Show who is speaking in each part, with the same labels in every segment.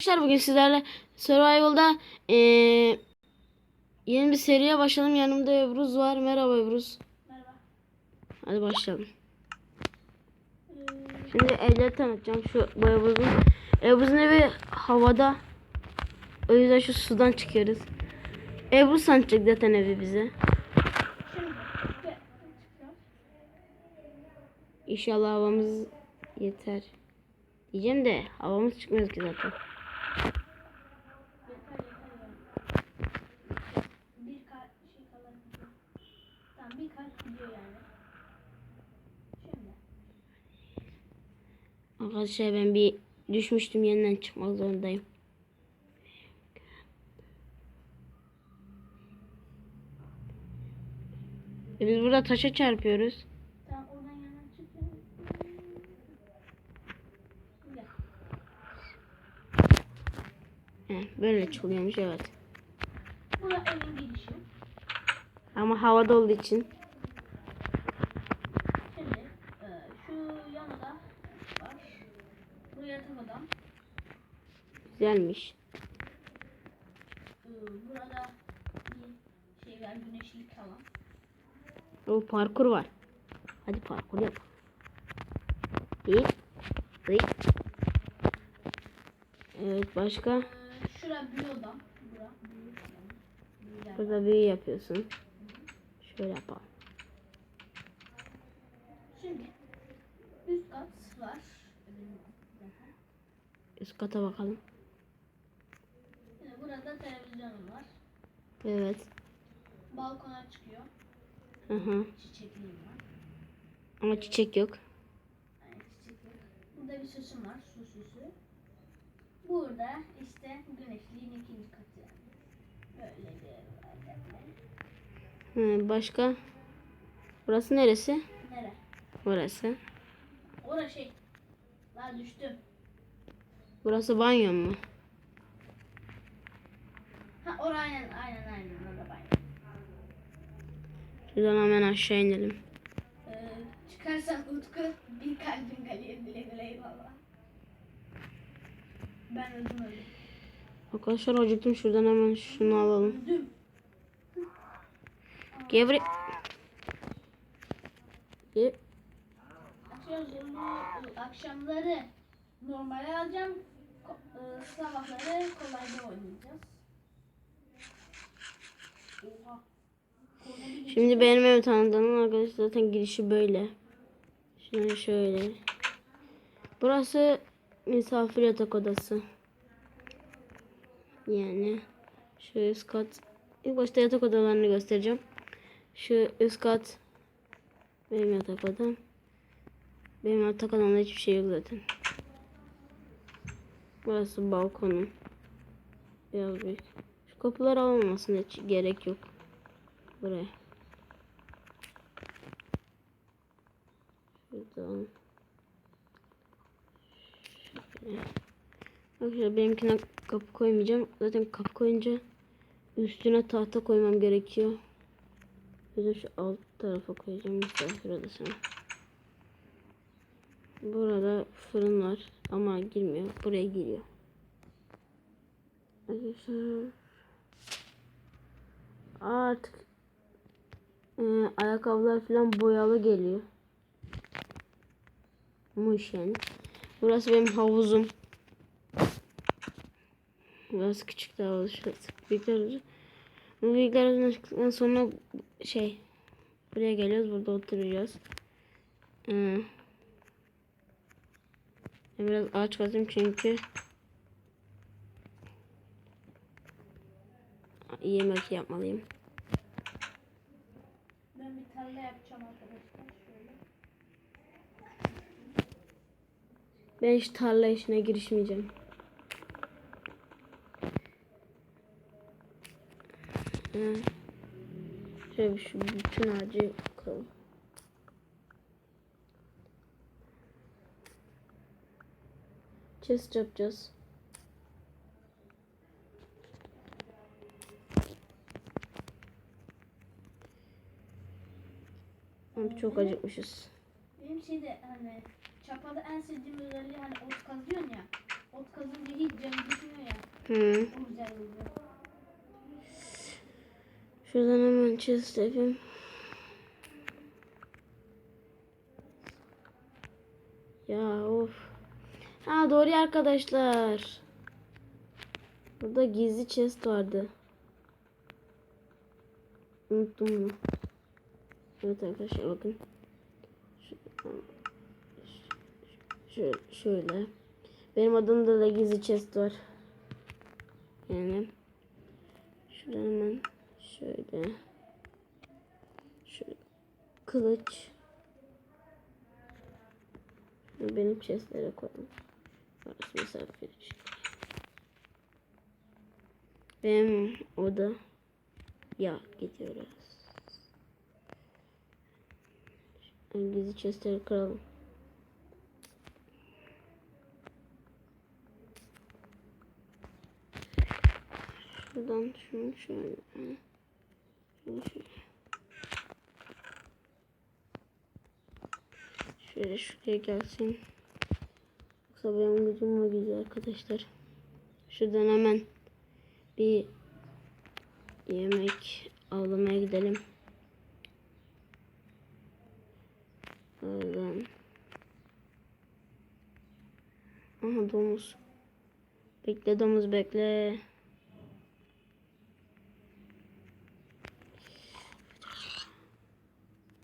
Speaker 1: Arkadaşlar bugün sizlerle Survival'da eee, yeni bir seriye başladım. Yanımda Ebruz var. Merhaba Ebruz.
Speaker 2: Merhaba.
Speaker 1: Hadi başlayalım.
Speaker 2: Ee,
Speaker 1: Şimdi evleri tanıtacağım. Şu bu Ebruz'un. Ebruz'un evi havada. O yüzden şu sudan çıkıyoruz. Ebruz tanıtacak zaten evi bize. İnşallah havamız yeter. Diyeceğim de havamız çıkmaz ki zaten. Arkadaşlar ben bir düşmüştüm yeniden çıkmak zorundayım. E biz burada taşa çarpıyoruz.
Speaker 2: Tamam oradan yandan çık. Güzel.
Speaker 1: He, böyle çıkılıyormuş evet.
Speaker 2: Bu da evin girişi.
Speaker 1: Ama havada olduğu için
Speaker 2: Şimdi e, şu yanında var. Bu yatak odam.
Speaker 1: güzelmiş.
Speaker 2: E, burada bir şey var güneşlik falan.
Speaker 1: O parkur var. Hadi parkur yap. İyi. İyi. Evet başka.
Speaker 2: Şura büyü odam. Bura büyü odam. Büyüler.
Speaker 1: Burada büyü yapıyorsun. Şöyle yapalım.
Speaker 2: Şimdi üst kat var.
Speaker 1: Üst kata bakalım.
Speaker 2: Şimdi burada televizyonum var.
Speaker 1: Evet.
Speaker 2: Balkona çıkıyor.
Speaker 1: Hı hı.
Speaker 2: Çiçekliğim var.
Speaker 1: Ama çiçek yok.
Speaker 2: Yani çiçek yok. Burada bir süsüm var. Su süsü. Burada işte güneşliğin ikinci katı. Böyle bir.
Speaker 1: Hı, başka. Burası neresi?
Speaker 2: Nere?
Speaker 1: Burası.
Speaker 2: Ora şey. Lan düştüm.
Speaker 1: Burası banyo mu?
Speaker 2: Ha ora aynen aynen aynen. Orada ben.
Speaker 1: Şuradan hemen aşağı inelim.
Speaker 2: Ee, çıkarsan Utku bir kalbin kaleye bile bile eyvallah. Ben öldüm öldüm.
Speaker 1: Arkadaşlar acıktım şuradan hemen şunu alalım.
Speaker 2: Öldüm.
Speaker 1: Gevre. Ge-
Speaker 2: akşamları normale alacağım. E, sabahları kolayda oynayacağız. Oha.
Speaker 1: Şimdi benim ev tanıdığım arkadaşlar zaten girişi böyle. Şöyle şöyle. Burası misafir yatak odası. Yani şu üst kat. İlk başta yatak odalarını göstereceğim. Şu üst kat benim yatak odam. Benim yatak odamda hiçbir şey yok zaten. Burası balkonum. Biraz büyük. Şu kapılar alınmasın hiç gerek yok. Buraya. Şuradan. Arkadaşlar benimkine kapı koymayacağım. Zaten kapı koyunca üstüne tahta koymam gerekiyor. De şu alt tarafa koyacağım misafir odasına. Burada fırın var ama girmiyor. Buraya giriyor. Arkadaşlar artık e, ayakkabılar falan boyalı geliyor. Muş yani. Burası benim havuzum. Burası küçük daha havuz. Şurası büyükler havuzu. Bu büyükler çıktıktan sonra şey buraya geliyoruz. Burada oturacağız. Ee, biraz ağaç kazayım çünkü yemek yapmalıyım.
Speaker 2: Ben bir tarla yapacağım arkadaşlar. Şöyle.
Speaker 1: Ben hiç tarla işine girişmeyeceğim. Şöyle şu bütün ağacı bakalım. Chest yapacağız. Abi çok acıkmışız.
Speaker 2: Benim şeyde hani çapada en sevdiğim özelliği hani ot kazıyorsun ya. Ot kazınca hiç canı düşmüyor
Speaker 1: Hı.
Speaker 2: O güzel oluyor.
Speaker 1: Şuradan hemen chest yapayım. Ya of. Ha doğru ya arkadaşlar. Burada gizli chest vardı. Unuttum bunu. Evet arkadaşlar bakın. Şöyle, şöyle. Benim adımda da gizli chest var. Yani. Şuradan hemen şöyle. Şöyle. Kılıç. Benim chestlere koyalım. Orası misafir için. Benim oda. Ya gidiyoruz. Gizli chestleri kıralım. Şuradan şunu şöyle. Şunu şöyle. Şöyle şuraya gelsin. Yoksa benim gücüm mü gidiyor arkadaşlar. Şuradan hemen bir yemek avlamaya gidelim. Oradan. Aha domuz. Bekle domuz bekle.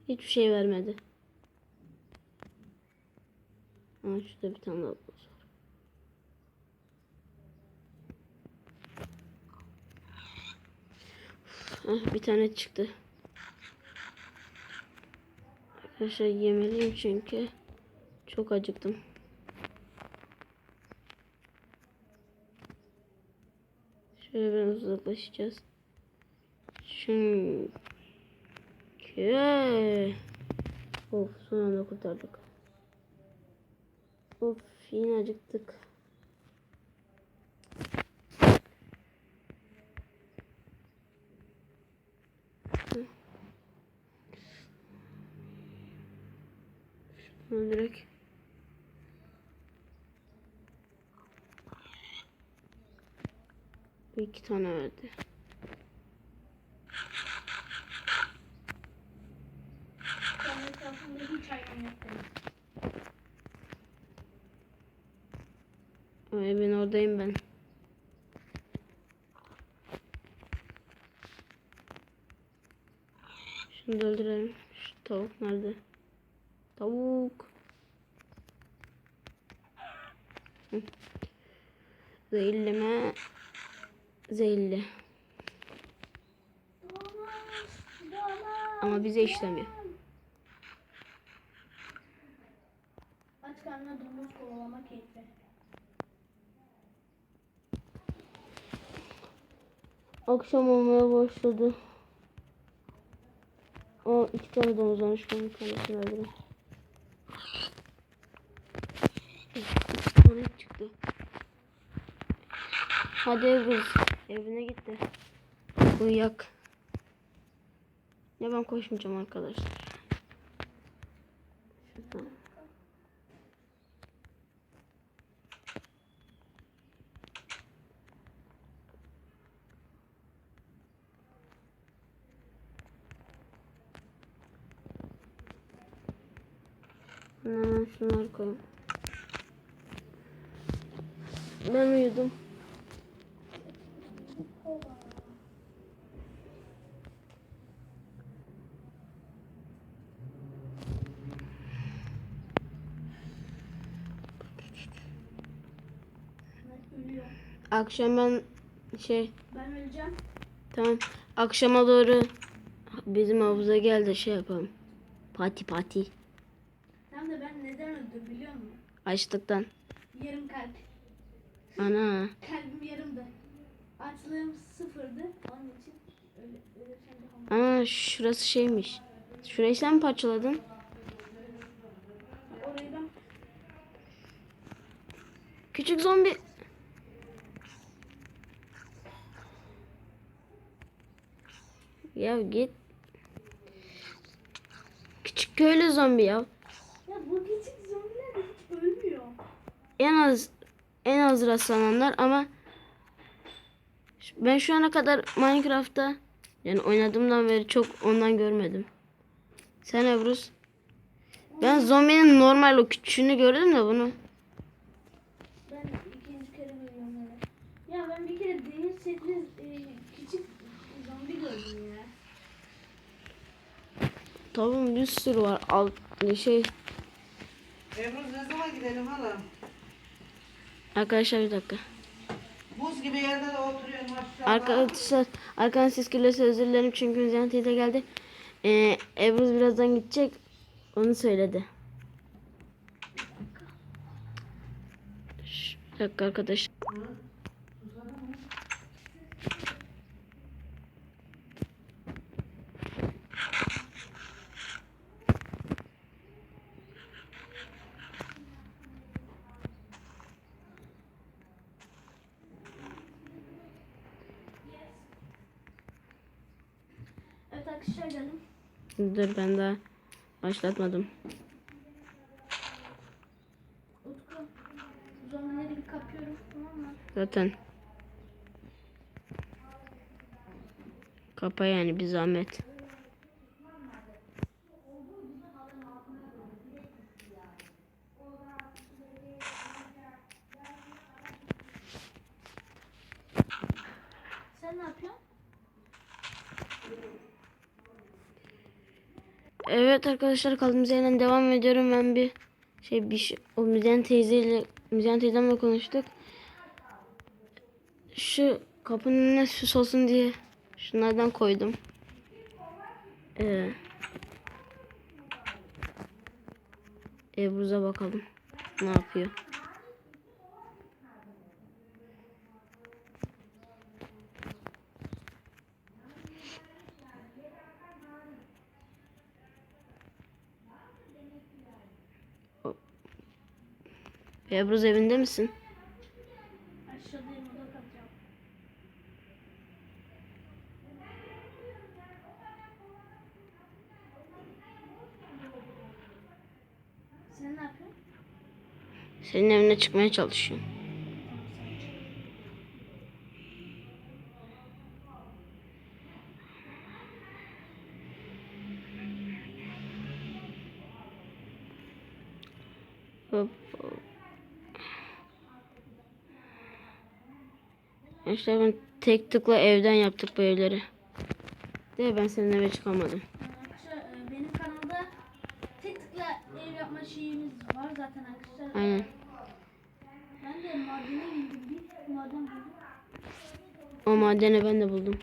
Speaker 1: Hiçbir şey vermedi. Ama şurada bir tane daha. Ah, bir tane çıktı. Arkadaşlar yemeliyim çünkü çok acıktım. Şöyle biraz uzaklaşacağız. Çünkü Of son anda kurtardık. Of yine acıktık. Şunu direkt Bir iki tane verdi.
Speaker 2: Ben etrafımda hiç hayvan yok dedim.
Speaker 1: O evin oradayım ben. Şunu da öldürelim. Şu tavuk nerede? Tavuk. Hı. Zehirleme. Zehirli. Ama bize işlemiyor.
Speaker 2: Aç karnına domuz kovalama keyfi.
Speaker 1: Akşam olmaya başladı. O iki tane domuz varmış. Ben bir tanesini öldüreyim. İki çıktı. Hadi Ebru. Evine gitti. Uyuyak. Ya ben koşmayacağım arkadaşlar. Şuradan. Hemen şunları koyayım. Ben uyudum.
Speaker 2: Ben.
Speaker 1: Akşam ben şey
Speaker 2: Ben öleceğim.
Speaker 1: tamam akşama doğru bizim havuza gel de şey yapalım. Pati pati.
Speaker 2: Da ben neden öldüm biliyor musun?
Speaker 1: Açlıktan.
Speaker 2: Yarım kalp.
Speaker 1: Ana.
Speaker 2: Kalbim yarımdı. Açlığım sıfırdı. Onun için öyle, öyle şey.
Speaker 1: Ana şurası şeymiş. Şurayı sen mi parçaladın?
Speaker 2: Orayı ben
Speaker 1: Küçük zombi. Ya git. Küçük köylü zombi ya.
Speaker 2: Bu küçük zombiler hiç ölmüyor.
Speaker 1: En az en az rastlananlar ama Ben şu ana kadar Minecraft'ta yani oynadığımdan beri çok ondan görmedim. Sen Ebrus? Ben zombinin normal o küçüğünü gördüm de bunu.
Speaker 2: Ben ikinci kere görüyorum öyle. Ya ben bir kere demir setli e, küçük zombi gördüm ya.
Speaker 1: Tabii bir sürü var. Alt şey
Speaker 3: Ebru ne zaman gidelim hala?
Speaker 1: arkadaşlar bir dakika.
Speaker 3: Buz gibi yerde de oturuyor maşallah.
Speaker 1: Arkadaşlar arkadan ses geliyorsa özür dilerim çünkü Müzeyyen teyze geldi. Ee, Ebruz birazdan gidecek. Onu söyledi. Bir dakika arkadaş.
Speaker 2: Evet arkadaşlar geldim.
Speaker 1: Dur ben daha başlatmadım. Zaten. Kapa yani bir zahmet.
Speaker 2: Sen ne yapıyorsun?
Speaker 1: Evet arkadaşlar kaldığımız yerden devam ediyorum. Ben bir şey bir şey, o Müzeyyen teyzeyle Müzeyyen teyzemle konuştuk. Şu kapının önüne süs olsun diye şunlardan koydum. Ee, Ebruz'a bakalım. Ne yapıyor? Ebruz evinde misin? Senin evine çıkmaya çalışıyorum. Hop. İşte ben tek tıkla evden yaptık bu evleri. De ben senin eve çıkamadım.
Speaker 2: Arkadaşlar e, benim kanalda tek tıkla ev yapma şeyimiz var zaten arkadaşlar.
Speaker 1: Aynen.
Speaker 2: Ben de madene girdim bir maden buldum.
Speaker 1: O madeni ben de buldum.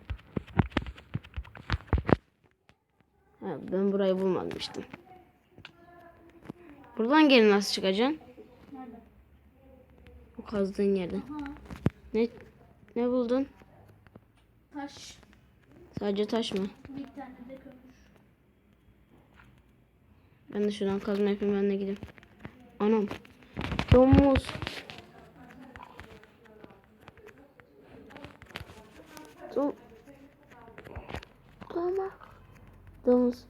Speaker 1: Ha, ben burayı bulmamıştım. Buradan geri nasıl çıkacaksın?
Speaker 2: Nerede?
Speaker 1: O kazdığın yerden.
Speaker 2: Aha
Speaker 1: Ne ne buldun?
Speaker 2: taş
Speaker 1: Sadece taş mı?
Speaker 2: bir tane de kömür.
Speaker 1: Ben de şuradan kazma yapayım ben de gideyim. Anam. Domuz. Dom. Domuz. Domuz.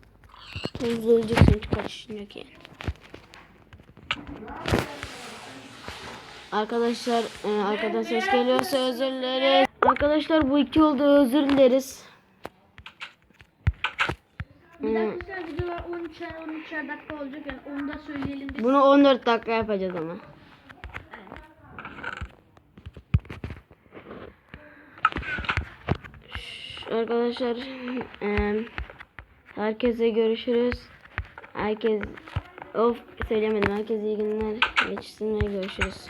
Speaker 1: Domuz öleceksin kaçışın yok yani. Arkadaşlar e, arkadan ses geliyorsa özür dileriz. Arkadaşlar bu iki oldu özür dileriz.
Speaker 2: Bir de arkadaşlar videolar 13'er 13'er dakika olacak yani onu da söyleyelim biz.
Speaker 1: Bunu 14 dakika yapacağız ama. Arkadaşlar eee, herkese görüşürüz. Herkes of söylemedim. Herkese iyi günler geçsin ve görüşürüz.